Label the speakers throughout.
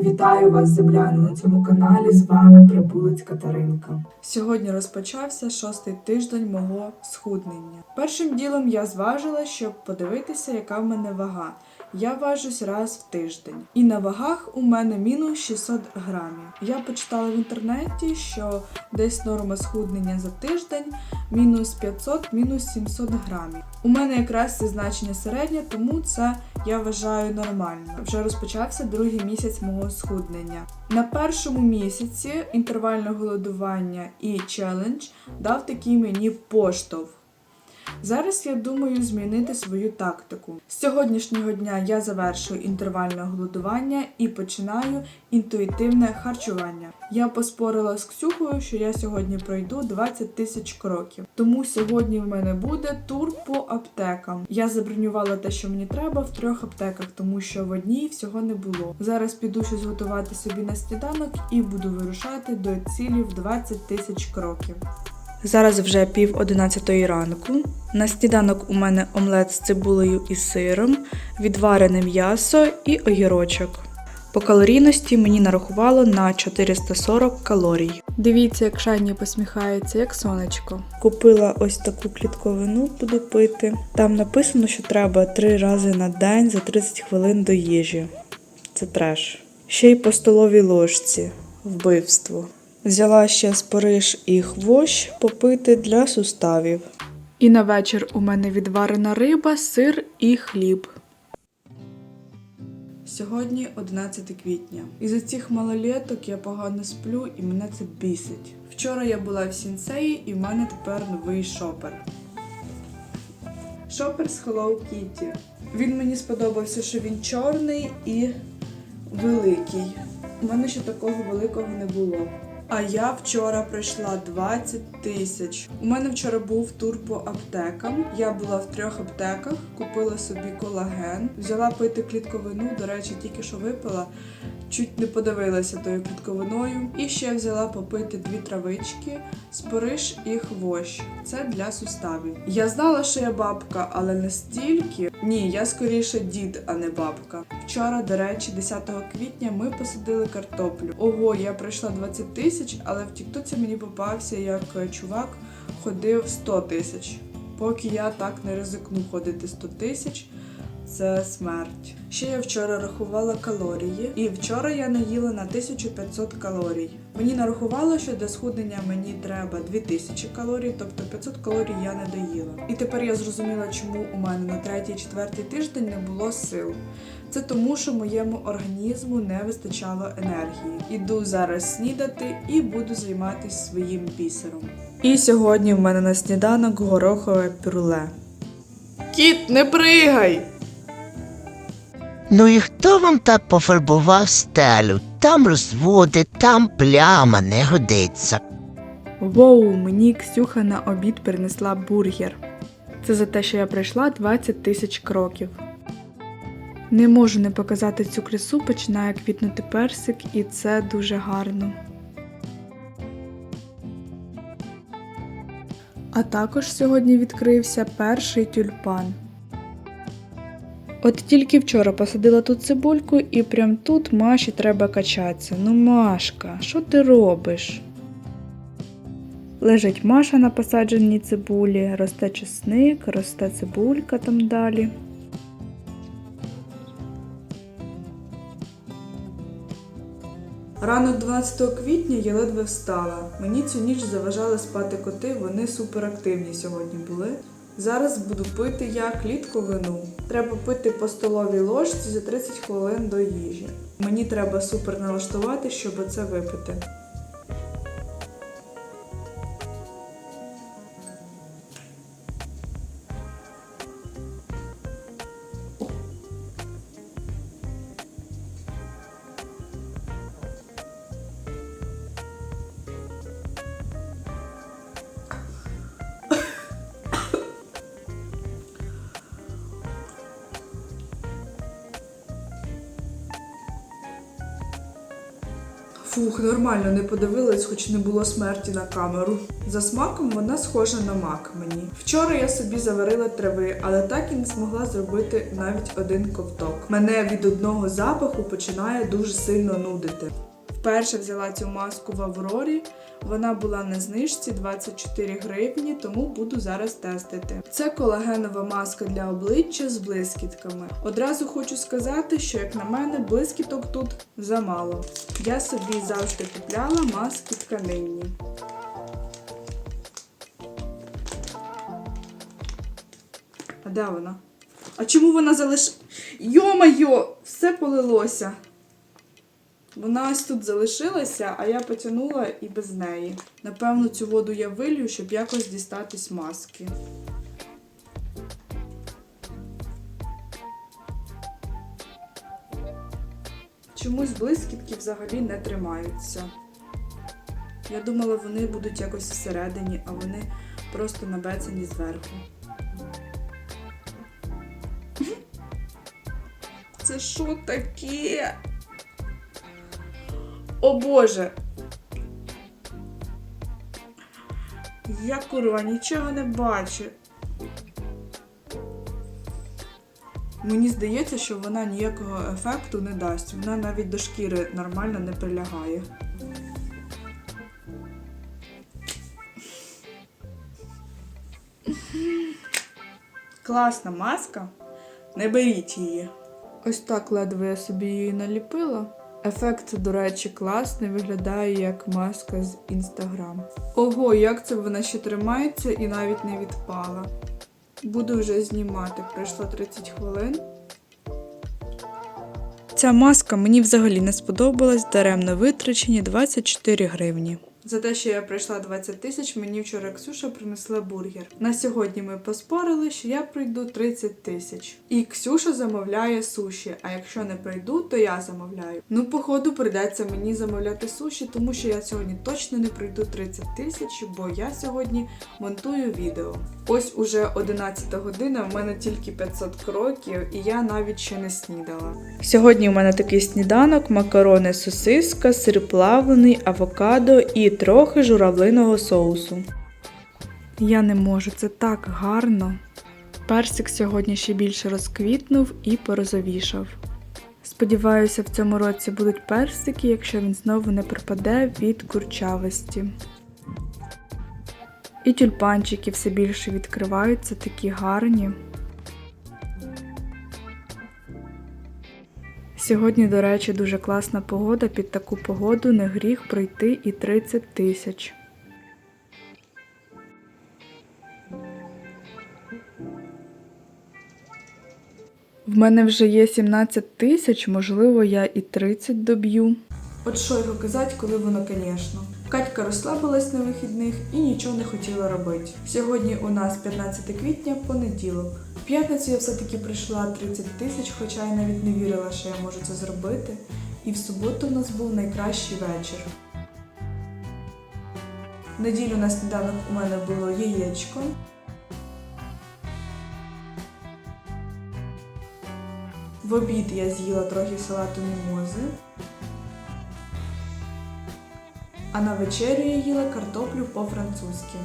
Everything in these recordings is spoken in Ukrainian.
Speaker 1: Вітаю вас, земляни, на цьому каналі. З вами Прибулець Катеринка.
Speaker 2: Сьогодні розпочався шостий тиждень мого схуднення. Першим ділом я зважила, щоб подивитися, яка в мене вага. Я важусь раз в тиждень, і на вагах у мене мінус 600 грамів. Я почитала в інтернеті, що десь норма схуднення за тиждень мінус 500, мінус 700 грамів. У мене якраз це значення середнє, тому це я вважаю нормально. Вже розпочався другий місяць мого схуднення. На першому місяці інтервальне голодування і челендж дав такий мені поштовх. Зараз я думаю змінити свою тактику. З сьогоднішнього дня я завершую інтервальне голодування і починаю інтуїтивне харчування. Я поспорила з Ксюхою, що я сьогодні пройду 20 тисяч кроків. Тому сьогодні в мене буде тур по аптекам. Я забронювала те, що мені треба, в трьох аптеках, тому що в одній всього не було. Зараз піду щось готувати собі на сніданок і буду вирушати до цілі в 20 тисяч кроків. Зараз вже пів одинадцятої ранку. На сніданок у мене омлет з цибулею і сиром, відварене м'ясо і огірочок. По калорійності мені нарахувало на 440 калорій. Дивіться, як Шайні посміхається, як сонечко. Купила ось таку клітковину, буду пити. Там написано, що треба 3 рази на день за 30 хвилин до їжі. Це треш. Ще й по столовій ложці. Вбивство. Взяла ще спориш і хвощ попити для суставів. І на вечір у мене відварена риба, сир і хліб. Сьогодні 11 квітня. Із-за цих малолеток я погано сплю і мене це бісить. Вчора я була в сінсеї і в мене тепер новий шопер. Шопер з Hello Kitty. Він мені сподобався, що він чорний і великий. У мене ще такого великого не було. А я вчора пройшла 20 тисяч. У мене вчора був тур по аптекам. Я була в трьох аптеках, купила собі колаген, взяла пити клітковину. До речі, тільки що випила. Чуть не подивилася тою клітковиною. І ще взяла попити дві травички, спориш і хвощ. Це для суставів. Я знала, що я бабка, але не стільки. Ні, я скоріше дід, а не бабка. Вчора, до речі, 10 квітня ми посадили картоплю. Ого, я пройшла 20 тисяч, але в Тіктоці мені попався як чувак ходив 100 тисяч. Поки я так не ризикну ходити 100 тисяч, це смерть. Ще я вчора рахувала калорії, і вчора я наїла на 1500 калорій. Мені нарахувало, що для схуднення мені треба 2000 калорій, тобто 500 калорій я не доїла. І тепер я зрозуміла, чому у мене на третій-четвертий тиждень не було сил. Це тому, що моєму організму не вистачало енергії. Іду зараз снідати і буду займатися своїм бісером. І сьогодні в мене на сніданок горохове пюрле. Кіт, не пригай!
Speaker 3: Ну і хто вам так пофарбував стелю? Там розводи, там пляма не годиться.
Speaker 2: Воу, мені Ксюха на обід принесла бургер. Це за те, що я пройшла 20 тисяч кроків. Не можу не показати цю красу, починає квітнути персик, і це дуже гарно. А також сьогодні відкрився перший тюльпан. От тільки вчора посадила тут цибульку, і прям тут Маші треба качатися. Ну, Машка, що ти робиш? Лежить Маша на посадженій цибулі, росте чесник, росте цибулька там далі. Ранок 12 квітня я ледве встала. Мені цю ніч заважали спати коти, вони суперактивні сьогодні були. Зараз буду пити я клітковину. Треба пити по столовій ложці за 30 хвилин до їжі. Мені треба супер налаштувати, щоб це випити. Фух, нормально не подивилась, хоч не було смерті на камеру. За смаком вона схожа на мак мені. Вчора я собі заварила трави, але так і не змогла зробити навіть один ковток. Мене від одного запаху починає дуже сильно нудити. Вперше взяла цю маску в Аврорі. Вона була на знижці 24 гривні, тому буду зараз тестити. Це колагенова маска для обличчя з блискітками. Одразу хочу сказати, що як на мене, блискіток тут замало. Я собі завжди купляла маски тканинні. А де вона? А чому вона залиш... Йо-майо, все полилося. Вона ось тут залишилася, а я потягнула і без неї. Напевно, цю воду я вилью, щоб якось дістатись маски. Чомусь блискітки взагалі не тримаються. Я думала, вони будуть якось всередині, а вони просто набецані зверху. Це що таке? О Боже! Я курва нічого не бачу. Мені здається, що вона ніякого ефекту не дасть. Вона навіть до шкіри нормально не прилягає. Класна маска. Не беріть її. Ось так ледве я собі її наліпила. Ефект, до речі, класний, виглядає як маска з інстаграм. Ого, як це вона ще тримається і навіть не відпала. Буду вже знімати, пройшло 30 хвилин. Ця маска мені взагалі не сподобалась, даремно витрачені 24 гривні. За те, що я пройшла 20 тисяч, мені вчора Ксюша принесла бургер. На сьогодні ми поспорили, що я пройду 30 тисяч. І Ксюша замовляє суші. А якщо не прийду, то я замовляю. Ну, походу, прийдеться мені замовляти суші, тому що я сьогодні точно не пройду 30 тисяч, бо я сьогодні монтую відео. Ось уже 11 година, в мене тільки 500 кроків, і я навіть ще не снідала. Сьогодні у мене такий сніданок: макарони, сосиска, сир плавлений, авокадо і трохи журавлиного соусу. Я не можу, це так гарно. Персик сьогодні ще більше розквітнув і порозовішав. Сподіваюся, в цьому році будуть персики, якщо він знову не пропаде від курчавості. І тюльпанчики все більше відкриваються, такі гарні. Сьогодні, до речі, дуже класна погода. Під таку погоду не гріх пройти і 30 тисяч. В мене вже є 17 тисяч, можливо, я і 30 доб'ю. От що його казати, коли воно, звісно. Катька розслабилась на вихідних і нічого не хотіла робити. Сьогодні у нас 15 квітня, понеділок. В п'ятницю я все-таки прийшла 30 тисяч, хоча я навіть не вірила, що я можу це зробити. І в суботу у нас був найкращий вечір. Неділю на сніданок у мене було яєчко. В обід я з'їла трохи салату мімози. А на вечерю я їла картоплю по-французьки.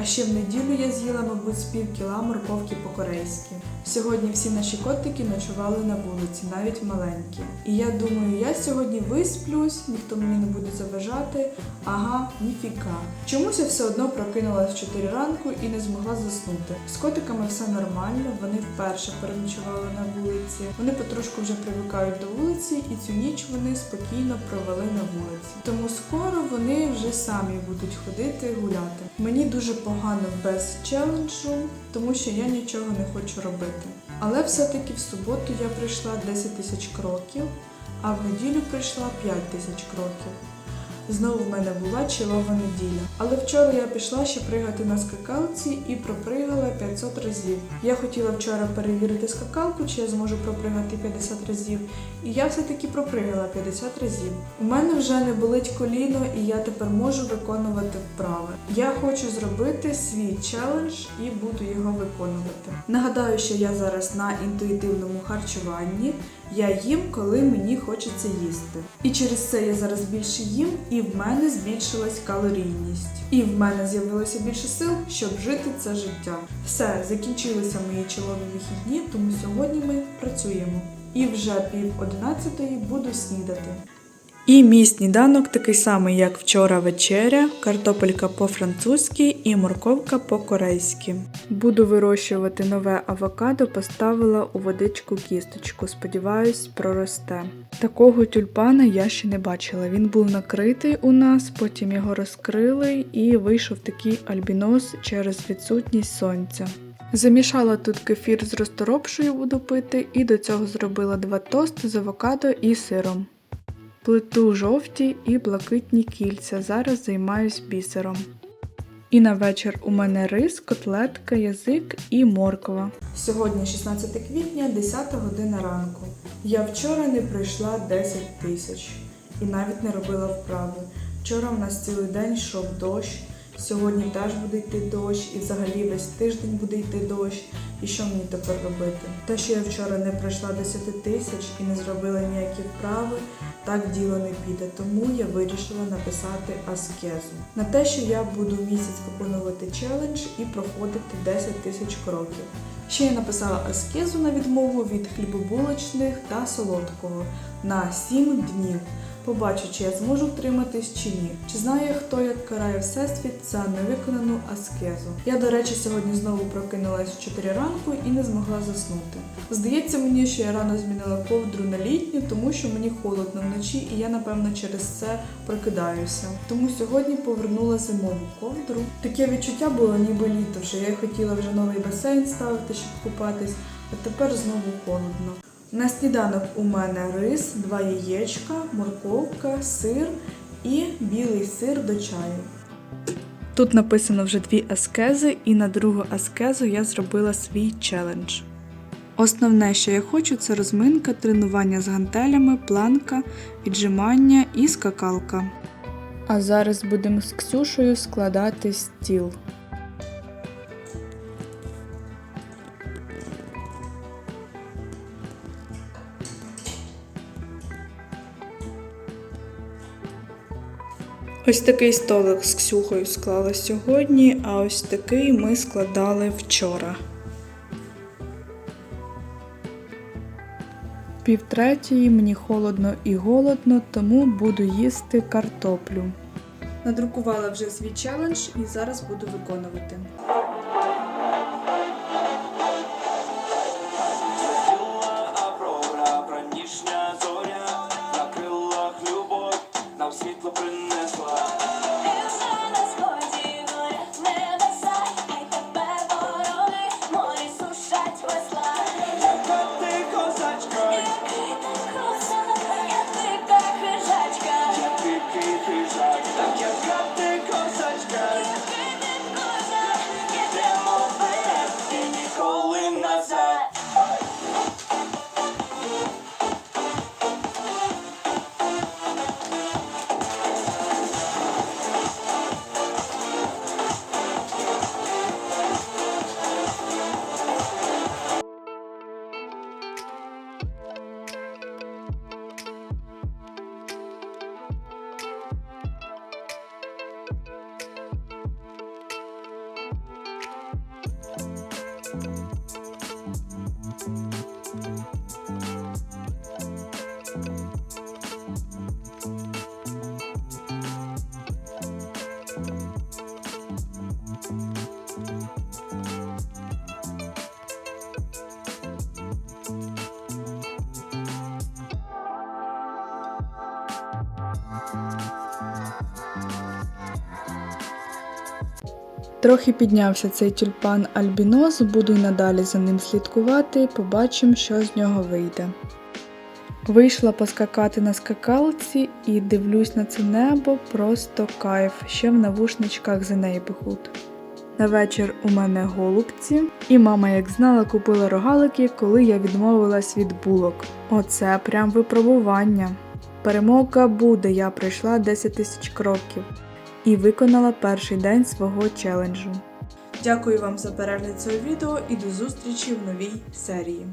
Speaker 2: А ще в неділю я з'їла, мабуть, з пів кіла морковки по-корейськи. Сьогодні всі наші котики ночували на вулиці, навіть маленькі. І я думаю, я сьогодні висплюсь, ніхто мені не буде заважати. Ага, ніфіка. Чомусь я все одно прокинулась в 4 ранку і не змогла заснути. З котиками все нормально, вони вперше переночували на вулиці. Вони потрошку вже привикають до вулиці, і цю ніч вони спокійно провели на вулиці. Тому скоро вони вже самі будуть ходити гуляти. Мені дуже погано без челенджу, тому що я нічого не хочу робити. Але все-таки в суботу я прийшла 10 тисяч кроків, а в неділю прийшла 5 тисяч кроків. Знову в мене була чилова неділя. Але вчора я пішла ще пригати на скакалці і пропригала 500 разів. Я хотіла вчора перевірити скакалку, чи я зможу пропригати 50 разів, і я все-таки пропригала 50 разів. У мене вже не болить коліно, і я тепер можу виконувати вправи. Я хочу зробити свій челендж і буду його виконувати. Нагадаю, що я зараз на інтуїтивному харчуванні. Я їм, коли мені хочеться їсти. І через це я зараз більше їм, і в мене збільшилась калорійність. І в мене з'явилося більше сил, щоб жити це життя. Все, закінчилися мої чолові вихідні, тому сьогодні ми працюємо. І вже пів одинадцятої буду снідати. І мій сніданок такий самий, як вчора вечеря, картопелька по-французьки і морковка по-корейськи. Буду вирощувати нове авокадо, поставила у водичку кісточку. Сподіваюсь, проросте. Такого тюльпана я ще не бачила. Він був накритий у нас, потім його розкрили і вийшов такий альбінос через відсутність сонця. Замішала тут кефір з розторопшою буду пити, і до цього зробила два тости з авокадо і сиром. Плиту жовті і блакитні кільця. Зараз займаюсь бісером. І на вечір у мене рис, котлетка, язик і морква. Сьогодні 16 квітня, 10 година ранку. Я вчора не пройшла 10 тисяч і навіть не робила вправи. Вчора в нас цілий день йшов дощ. Сьогодні теж буде йти дощ, і взагалі весь тиждень буде йти дощ. І що мені тепер робити? Те, що я вчора не пройшла 10 тисяч і не зробила ніякі вправи, так діло не піде. Тому я вирішила написати аскезу на те, що я буду місяць виконувати челендж і проходити 10 тисяч кроків. Ще я написала аскезу на відмову від хлібобулочних та солодкого на 7 днів. Побачу, чи я зможу втриматись чи ні. Чи знає хто, як карає Всесвіт за невиконану аскезу? Я, до речі, сьогодні знову прокинулась в 4 ранку і не змогла заснути. Здається мені, що я рано змінила ковдру на літню, тому що мені холодно вночі, і я, напевно, через це прокидаюся. Тому сьогодні повернула зимову ковдру. Таке відчуття було, ніби літо вже. Я хотіла вже новий басейн ставити, щоб купатись, а тепер знову холодно. На сніданок у мене рис, два яєчка, морковка, сир і білий сир до чаю. Тут написано вже дві аскези, і на другу аскезу я зробила свій челендж. Основне, що я хочу, це розминка, тренування з гантелями, планка, віджимання і скакалка. А зараз будемо з Ксюшею складати стіл. Ось такий столик з Ксюхою склала сьогодні, а ось такий ми складали вчора. Півтретьої мені холодно і голодно, тому буду їсти картоплю. Надрукувала вже свій челендж і зараз буду виконувати. Трохи піднявся цей тюльпан альбінос, буду й надалі за ним слідкувати, побачимо, що з нього вийде. Вийшла поскакати на скакалці і дивлюсь на це небо, просто кайф. Ще в навушничках The Neighborhood. На вечір у мене голубці, і мама, як знала, купила рогалики, коли я відмовилась від булок. Оце прям випробування. Перемога буде, я пройшла 10 тисяч кроків і виконала перший день свого челенджу. Дякую вам за перегляд цього відео і до зустрічі в новій серії.